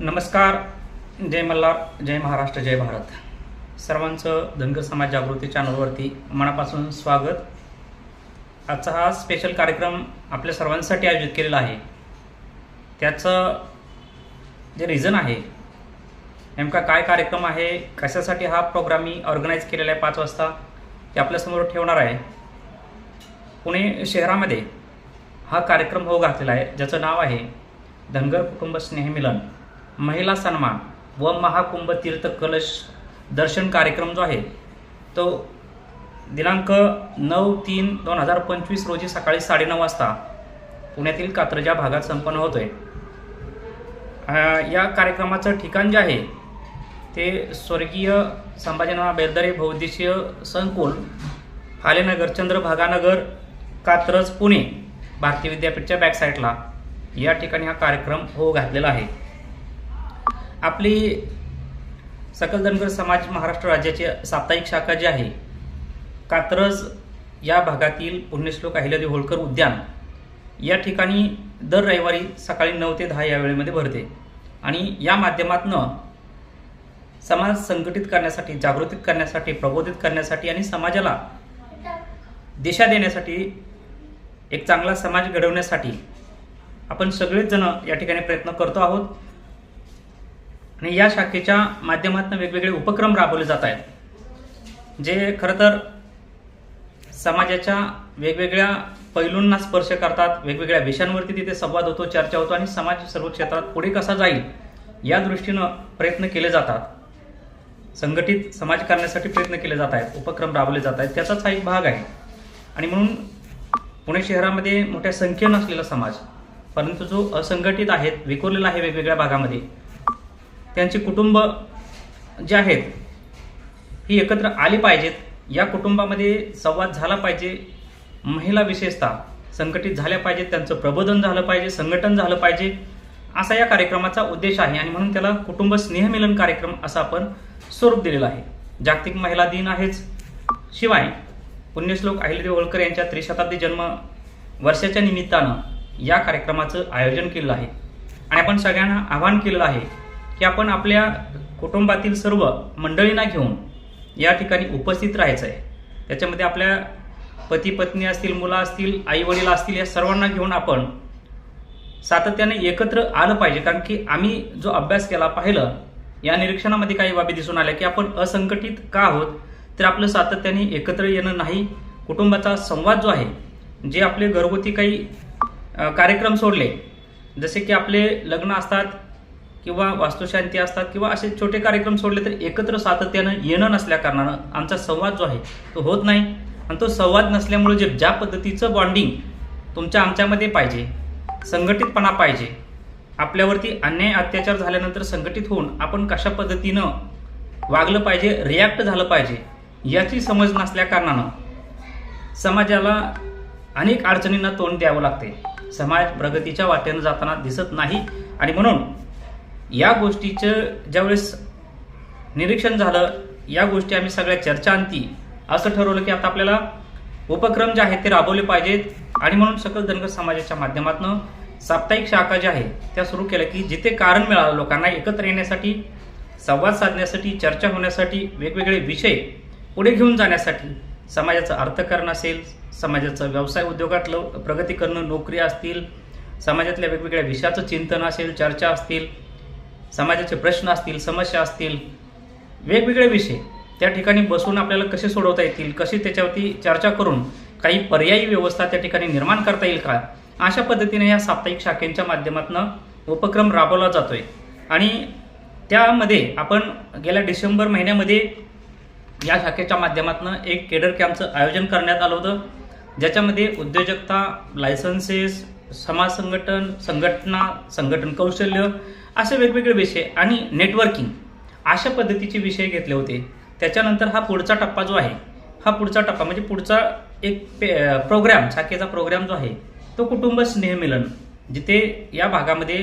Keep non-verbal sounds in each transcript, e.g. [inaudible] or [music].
नमस्कार. जय मल्हार जय महाराष्ट्र जय भारत. सर्वांचं धनगर समाज जागृती चॅनलवरती मनापासून स्वागत. आजचा हा स्पेशल कार्यक्रम आपल्या सर्वांसाठी आयोजित केलेला आहे. त्याचं जे रिझन आहे नेमका काय कार्यक्रम आहे कशासाठी हा प्रोग्राम मी ऑर्गनाईज केलेला आहे पाच वाजता ते आपल्यासमोर ठेवणार आहे. पुणे शहरामध्ये हा कार्यक्रम हो घातलेला आहे ज्याचं नाव आहे धनगर कुटुंब स्नेहमिलन महिला सन्मान व महाकुंभ तीर्थ कलश दर्शन कार्यक्रम जो आहे तो दिनांक नऊ तीन दोन हजार पंचवीस रोजी सकाळी साडेनऊ वाजता पुण्यातील कात्रजा भागात संपन्न होतोय. आहे या कार्यक्रमाचं ठिकाण जे आहे ते स्वर्गीय संभाजीनामा बेलदरे बहुद्देशीय संकुल फालेनगर चंद्रभागानगर कात्रज पुणे भारतीय विद्यापीठच्या बॅकसाईडला या ठिकाणी हा कार्यक्रम हो घातलेला आहे. आपली सकल धनगर समाज महाराष्ट्र राज्याची साप्ताहिक शाखा जी आहे कात्रज या भागातील पुण्यश्लोक अहिल्यादेवी होळकर उद्यान या ठिकाणी दर रविवारी सकाळी नऊ ते दहा या वेळेमध्ये भरते. आणि या माध्यमातनं समाज संघटित करण्यासाठी जागृती करण्यासाठी प्रबोधित करण्यासाठी आणि समाजाला दिशा देण्यासाठी एक चांगला समाज घडवण्यासाठी आपण सगळेच जण या ठिकाणी प्रयत्न करतो आहोत. आणि या शाखेच्या माध्यमातून वेगवेगळे उपक्रम राबवले जात आहेत. जे खरं तर समाजाच्या वेगवेगळ्या पैलूंना स्पर्श करतात वेगवेगळ्या विषयांवरती तिथे संवाद होतो चर्चा होतो आणि समाज सर्व क्षेत्रात पुढे कसा जाईल या दृष्टीनं प्रयत्न केले जातात. संघटित समाज करण्यासाठी प्रयत्न केले जात आहेत उपक्रम राबवले जात आहेत. त्याचाच हा एक भाग आहे. आणि म्हणून पुणे शहरामध्ये मोठ्या संख्येनं असलेला समाज परंतु जो असंघटित आहेत विखुरलेला आहे वेगवेगळ्या भागामध्ये त्यांची कुटुंब जे आहेत ही एकत्र आली पाहिजेत. या कुटुंबामध्ये संवाद झाला पाहिजे. महिला विशेषतः संघटित झाल्या पाहिजेत. त्यांचं प्रबोधन झालं पाहिजे. संघटन झालं पाहिजे. असा या कार्यक्रमाचा उद्देश आहे आणि म्हणून त्याला कुटुंब स्नेहमिलन कार्यक्रम असं आपण स्वरूप दिलेलं आहे. जागतिक महिला दिन आहेच. शिवाय पुण्यश्लोक अहिलदेव होळकर यांच्या त्रिशताब्दी जन्म वर्षाच्या निमित्तानं या कार्यक्रमाचं आयोजन केलेलं आहे. आणि आपण सगळ्यांना आवाहन केलेलं आहे की आपण आपल्या कुटुंबातील सर्व मंडळींना घेऊन या ठिकाणी उपस्थित राहायचं आहे. त्याच्यामध्ये आपल्या पती पत्नी असतील मुलं असतील आई वडील असतील या सर्वांना घेऊन आपण सातत्याने एकत्र आलं पाहिजे. कारण की आम्ही जो अभ्यास केला पाहिलं या निरीक्षणामध्ये काही बाबी दिसून आल्या की आपण असंघटित का आहोत तर आपलं सातत्याने एकत्र येणं नाही. कुटुंबाचा संवाद जो आहे जे आपले घरगुती काही कार्यक्रम सोडले जसे की आपले लग्न असतात किंवा वास्तुशांती असतात किंवा असे छोटे कार्यक्रम सोडले तर एकत्र सातत्यानं येणं नसल्या कारणानं आमचा संवाद जो आहे तो होत नाही. आणि तो संवाद नसल्यामुळे जे ज्या पद्धतीचं बॉन्डिंग तुमच्या आमच्यामध्ये पाहिजे संघटितपणा पाहिजे आपल्यावरती अन्याय अत्याचार झाल्यानंतर संघटित होऊन आपण कशा पद्धतीनं वागलं पाहिजे रिॲक्ट झालं पाहिजे याची समज नसल्या कारणानं समाजाला अनेक अडचणींना तोंड द्यावं लागते. समाज प्रगतीच्या वाट्यानं जाताना दिसत नाही. आणि म्हणून या गोष्टीचं ज्यावेळेस निरीक्षण झालं या गोष्टी आम्ही सगळ्या चर्चा आणती. असं ठरवलं की आता आपल्याला उपक्रम जे आहेत ते राबवले पाहिजेत. आणि म्हणून सकल धनगर समाजाच्या माध्यमातून साप्ताहिक शाखा ज्या आहेत त्या सुरू केल्या की जिथे कारण मिळालं लोकांना एकत्र येण्यासाठी संवाद साधण्यासाठी चर्चा होण्यासाठी वेगवेगळे विषय पुढे घेऊन जाण्यासाठी समाजाचं अर्थकारण असेल समाजाचं व्यवसाय उद्योगातलं प्रगती करणं नोकरी असतील समाजातल्या वेगवेगळ्या विषयाचं चिंतन असेल चर्चा असतील समाजाचे प्रश्न असतील समस्या असतील वेगवेगळे विषय त्या ठिकाणी बसून आपल्याला कसे सोडवता येतील कशी त्याच्यावरती चर्चा करून काही पर्यायी व्यवस्था त्या ठिकाणी निर्माण करता येईल का? अशा पद्धतीने या साप्ताहिक शाखेंच्या माध्यमातून उपक्रम राबवला जातो आहे आणि त्यामध्ये आपण गेल्या डिसेंबर महिन्यामध्ये या शाखेच्या माध्यमातून एक केडर कॅम्पचं आयोजन करण्यात आलं होतं. ज्याच्यामध्ये उद्योजकता लायसन्सेस समाज संघटन संघटना संघटन कौशल्य असे वेगवेगळे विषय आणि नेटवर्किंग अशा पद्धतीचे विषय घेतले होते. त्याच्यानंतर हा पुढचा टप्पा जो आहे हा पुढचा टप्पा म्हणजे पुढचा एक पे- प्रोग्राम शाखेचा प्रोग्राम जो आहे तो कुटुंब स्नेहमिलन जिथे या भागामध्ये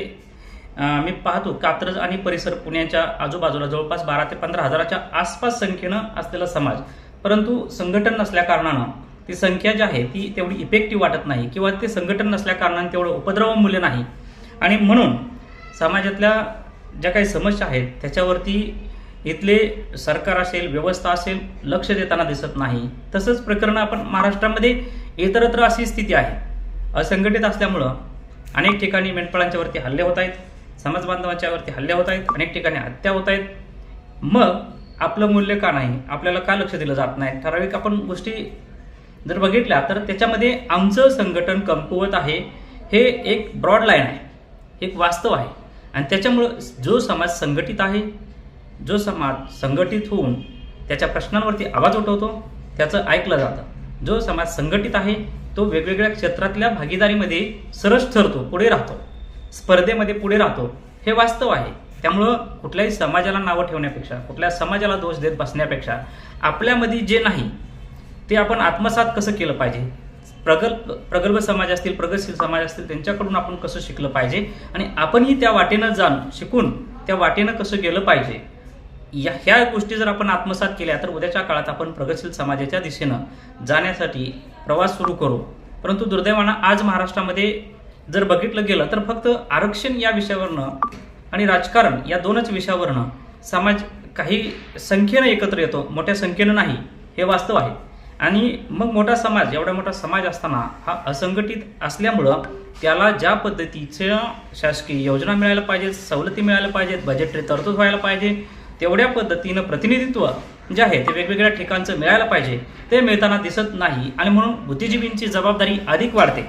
मी पाहतो कात्रज आणि परिसर पुण्याच्या आजूबाजूला जवळपास बारा ते पंधरा हजाराच्या आसपास संख्येनं असलेला समाज. परंतु संघटन नसल्याकारणानं ती संख्या जी आहे ती तेवढी इफेक्टिव्ह वाटत नाही किंवा ते संघटन नसल्याकारणानं तेवढं उपद्रव मूल्य नाही. आणि म्हणून समाजातल्या ज्या काही समस्या आहेत त्याच्यावरती इथले सरकार असेल व्यवस्था असेल लक्ष देताना दिसत नाही. तसंच प्रकरण आपण महाराष्ट्रामध्ये इतरत्र अशी स्थिती आहे. असंघटित असल्यामुळं अनेक ठिकाणी मेंढपाळांच्यावरती हल्ले होत आहेत समाज बांधवांच्यावरती हल्ले होत आहेत अनेक ठिकाणी हत्या होत आहेत. मग आपलं मूल्य का नाही? आपल्याला का लक्ष दिलं जात नाही? ठराविक आपण गोष्टी जर बघितल्या तर त्याच्यामध्ये आमचं संघटन कमकुवत आहे. हे एक ब्रॉड लाईन आहे. एक वास्तव आहे. आणि त्याच्यामुळं जो समाज संघटित आहे जो समाज संघटित होऊन त्याच्या प्रश्नांवरती आवाज उठवतो त्याचं ऐकलं जातं. जो समाज संघटित आहे तो वेगवेगळ्या क्षेत्रातल्या भागीदारीमध्ये सरस ठरतो पुढे राहतो. स्पर्धेमध्ये पुढे राहतो. हे वास्तव आहे. त्यामुळं कुठल्याही समाजाला नावं ठेवण्यापेक्षा कुठल्या समाजाला दोष देत बसण्यापेक्षा आपल्यामध्ये जे नाही ते आपण आत्मसात कसं केलं पाहिजे? प्रगल्भ प्रगल्भ समाज असतील प्रगतशील समाज असतील त्यांच्याकडून आपण कसं शिकलं पाहिजे? आणि आपणही त्या वाटेनं जाण शिकून त्या वाटेनं कसं गेलं पाहिजे? या ह्या गोष्टी जर आपण आत्मसात केल्या तर उद्याच्या काळात आपण प्रगतशील समाजाच्या दिशेनं जाण्यासाठी प्रवास सुरू करू. परंतु दुर्दैवानं आज महाराष्ट्रामध्ये जर बघितलं गेलं तर फक्त आरक्षण या विषयावरनं आणि राजकारण या दोनच विषयावरनं समाज काही संख्येनं एकत्र येतो मोठ्या संख्येनं नाही हे वास्तव आहे. आणि मग मोठा समाज एवढा मोठा समाज असताना हा असंघटित असल्यामुळं त्याला ज्या पद्धतीच्या शासकीय योजना मिळायला पाहिजेत सवलती मिळायला पाहिजेत बजेटरी तरतूद व्हायला पाहिजे तेवढ्या पद्धतीनं प्रतिनिधित्व जे आहे ते वेगवेगळ्या ठिकाणचं मिळायला पाहिजे ते मिळताना दिसत नाही आणि म्हणून बुद्धिजीवींची जबाबदारी अधिक वाढते.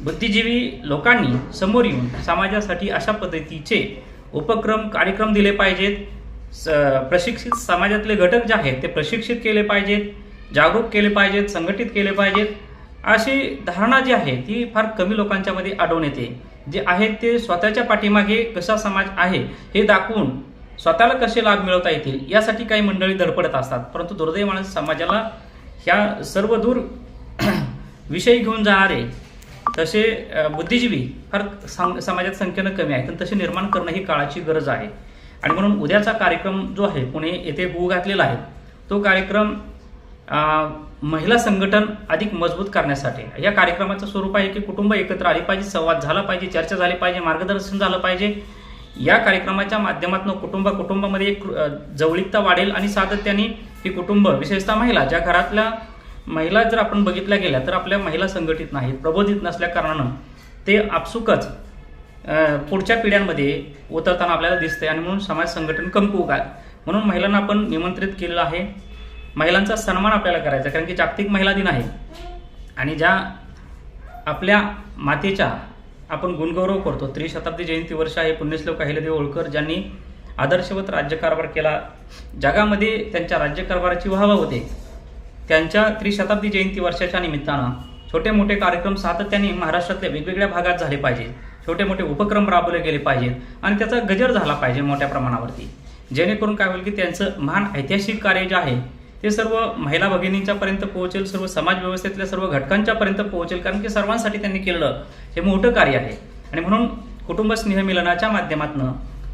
बुद्धिजीवी लोकांनी समोर येऊन समाजासाठी अशा पद्धतीचे उपक्रम कार्यक्रम दिले पाहिजेत. स प्रशिक्षित समाजातले घटक जे आहेत ते प्रशिक्षित केले पाहिजेत. जागरूक केले पाहिजेत संघटित केले पाहिजेत अशी धारणा जी आहे ती फार कमी लोकांच्या मध्ये आढळून येते. जे आहेत ते स्वतःच्या पाठीमागे कसा समाज आहे हे दाखवून स्वतःला कसे लाभ मिळवता येतील यासाठी काही मंडळी धडपडत असतात. परंतु दुर्दैवाने समाजाला ह्या सर्व दूर [clears throat] विषय घेऊन जाणारे तसे बुद्धिजीवी फार समाजात संख्येनं कमी आहेत. आणि तसे निर्माण करणं ही काळाची गरज आहे. आणि म्हणून उद्याचा कार्यक्रम जो आहे पुणे येथे होऊ घातलेला आहे तो कार्यक्रम महिला संघटन अधिक मजबूत करण्यासाठी. या कार्यक्रमाचं स्वरूप आहे की कुटुंब एकत्र आली पाहिजे संवाद झाला पाहिजे चर्चा झाली पाहिजे मार्गदर्शन झालं पाहिजे. या कार्यक्रमाच्या माध्यमातून कुटुंब कुटुंबामध्ये एक जवळीकता वाढेल आणि सातत्याने ही कुटुंब विशेषतः महिला ज्या घरातल्या महिला जर आपण बघितल्या गेल्या तर आपल्या महिला संघटित नाहीत प्रबोधित नसल्या कारणानं ते आपसुकच पुढच्या पिढ्यांमध्ये उतरताना आपल्याला दिसते आणि म्हणून समाज संघटन कमकू काय म्हणून महिलांना आपण निमंत्रित केलेलं आहे. महिलांचा सन्मान आपल्याला करायचा आहे, कारण की जागतिक महिला दिन आहे. आणि ज्या आपल्या मातेच्या आपण गुणगौरव करतो त्रिशताब्दी जयंती वर्ष आहे पुण्यश्लोक अहिल्यादेवी होळकर ज्यांनी आदर्शवत राज्यकारभार केला जगामध्ये त्यांच्या राज्यकारभाराची व्हावा होते. त्यांच्या त्रिशताब्दी जयंती वर्षाच्या निमित्तानं छोटे मोठे कार्यक्रम सातत्याने महाराष्ट्रातल्या वेगवेगळ्या भागात झाले पाहिजेत छोटे मोठे उपक्रम राबवले गेले पाहिजेत आणि त्याचा गजर झाला पाहिजे मोठ्या प्रमाणावरती. जेणेकरून काय होईल की त्यांचं महान ऐतिहासिक कार्य जे आहे ते सर्व महिला भगिनींच्या पर्यंत पोहोचेल सर्व समाज व्यवस्थेतल्या सर्व घटकांच्या पर्यंत पोहोचेल कारण की सर्वांसाठी त्यांनी केलेलं हे मोठं कार्य आहे. आणि म्हणून कुटुंब स्नेहमिलनाच्या माध्यमातून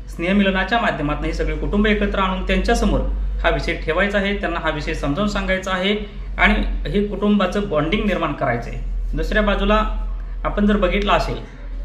स्नेहमिलनाच्या माध्यमातून हे सगळे कुटुंब एकत्र आणून त्यांच्यासमोर हा विषय ठेवायचा आहे त्यांना हा विषय समजावून सांगायचा आहे आणि हे कुटुंबाचं बॉन्डिंग निर्माण करायचं आहे. दुसऱ्या बाजूला आपण जर बघितलं असेल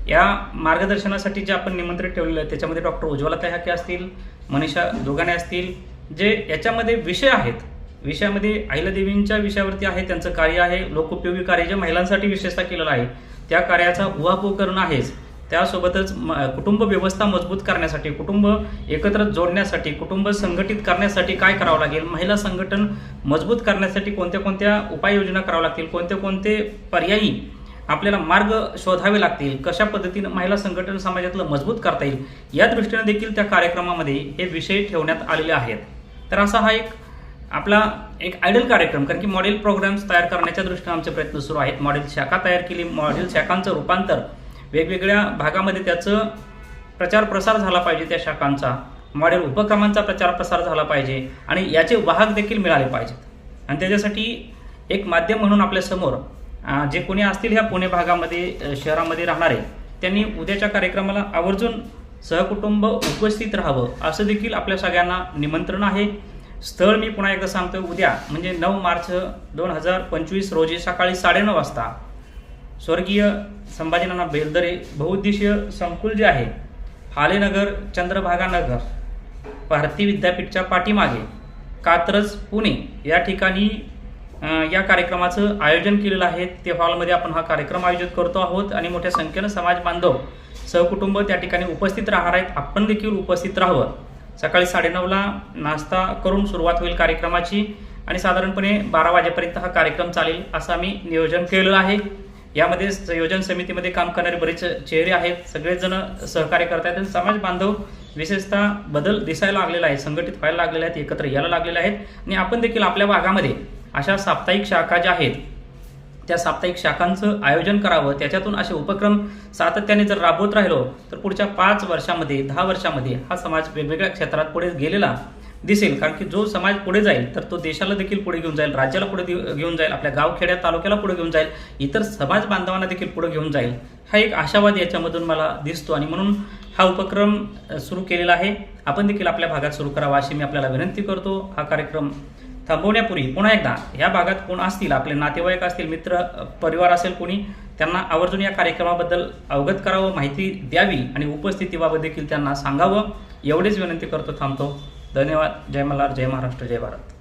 या मार्गदर्शनासाठी जे आपण निमंत्रित ठेवलेलं आहे त्याच्यामध्ये डॉक्टर उज्ज्वला तयाके असतील मनीषा दोघाने असतील जे याच्यामध्ये विषय आहेत विषयामध्ये अहिल्यादेवींच्या विषयावरती आहे त्यांचं कार्य आहे लोकोपयोगी कार्य जे महिलांसाठी विशेषतः केलेलं आहे त्या कार्याचा उहापोह करणं आहेच. त्यासोबतच म- कुटुंब व्यवस्था मजबूत करण्यासाठी कुटुंब एकत्र जोडण्यासाठी कुटुंब संघटित करण्यासाठी काय करावं लागेल? महिला संघटन मजबूत करण्यासाठी कोणत्या कोणत्या उपाययोजना कराव्या लागतील? कोणते कोणते पर्यायी आपल्याला मार्ग शोधावे लागतील? कशा पद्धतीनं महिला संघटन समाजातलं मजबूत करता येईल? या दृष्टीने देखील त्या कार्यक्रमामध्ये हे विषय ठेवण्यात आलेले आहेत. तर असा हा एक आपला एक आयडल कार्यक्रम कारण की मॉडेल प्रोग्राम्स तयार करण्याच्या दृष्टीने आमचे प्रयत्न सुरू आहेत. मॉडेल शाखा तयार केली. मॉडेल शाखांचं रूपांतर वेगवेगळ्या भागामध्ये त्याचं प्रचार प्रसार झाला पाहिजे त्या शाखांचा. मॉडेल उपक्रमांचा प्रचार प्रसार झाला पाहिजे आणि याचे वाहक देखील मिळाले पाहिजेत. आणि त्याच्यासाठी एक माध्यम म्हणून आपल्यासमोर जे कोणी असतील ह्या पुणे भागामध्ये शहरामध्ये राहणारे त्यांनी उद्याच्या कार्यक्रमाला आवर्जून सहकुटुंब उपस्थित राहावं असं देखील आपल्या सगळ्यांना निमंत्रण आहे. स्थळ मी पुन्हा एकदा सांगतो उद्या म्हणजे नऊ मार्च दोन हजार पंचवीस रोजी सकाळी साडेनऊ वाजता स्वर्गीय संभाजीनाना बेलदरे बहुउद्देशीय संकुल जे आहे हालेनगर चंद्रभागा नगर भारती विद्यापीठच्या पाठीमागे कात्रज पुणे या ठिकाणी या कार्यक्रमाचं आयोजन केलेलं आहे. ते हॉलमध्ये आपण हा कार्यक्रम आयोजित करतो आहोत आणि मोठ्या संख्येनं समाज बांधव सहकुटुंब त्या ठिकाणी उपस्थित राहणार आहेत. आपण देखील उपस्थित राहावं. सकाळी साडेनऊला नाश्ता करून सुरुवात होईल कार्यक्रमाची आणि साधारणपणे बारा वाजेपर्यंत हा कार्यक्रम चालेल असं आम्ही नियोजन केलं आहे. यामध्ये संयोजन समितीमध्ये काम करणारे बरेच चेहरे आहेत. सगळेच जण सहकार्य करत आहेत समाज बांधव विशेषतः बदल दिसायला लागलेला आहे संघटित व्हायला लागलेले आहेत एकत्र यायला लागलेले आहेत. आणि आपण देखील आपल्या भागामध्ये अशा साप्ताहिक शाखा ज्या आहेत त्या साप्ताहिक शाखांचं आयोजन करावं त्याच्यातून असे उपक्रम सातत्याने जर राबवत राहिलो तर पुढच्या पाच वर्षामध्ये दहा वर्षामध्ये हा समाज वेगवेगळ्या क्षेत्रात पुढे गेलेला दिसेल. कारण की जो समाज पुढे जाईल तर तो देशाला देखील पुढे घेऊन जाईल राज्याला पुढे घेऊन जाईल आपल्या गावखेड्या तालुक्याला पुढे घेऊन जाईल इतर समाज बांधवांना देखील पुढे घेऊन जाईल. हा एक आशावाद याच्यामधून मला दिसतो आणि म्हणून हा उपक्रम सुरू केलेला आहे. आपण देखील आपल्या भागात सुरू करावा अशी मी आपल्याला विनंती करतो. हा कार्यक्रम थांबवण्यापूर्वी पुन्हा एकदा ह्या भागात कोण असतील आपले नातेवाईक असतील मित्र परिवार असेल कोणी त्यांना आवर्जून या कार्यक्रमाबद्दल अवगत करावं माहिती द्यावी आणि उपस्थितीबाबत देखील त्यांना सांगावं. एवढीच विनंती करतो थांबतो. धन्यवाद. जय मल्हार जय महाराष्ट्र जय भारत.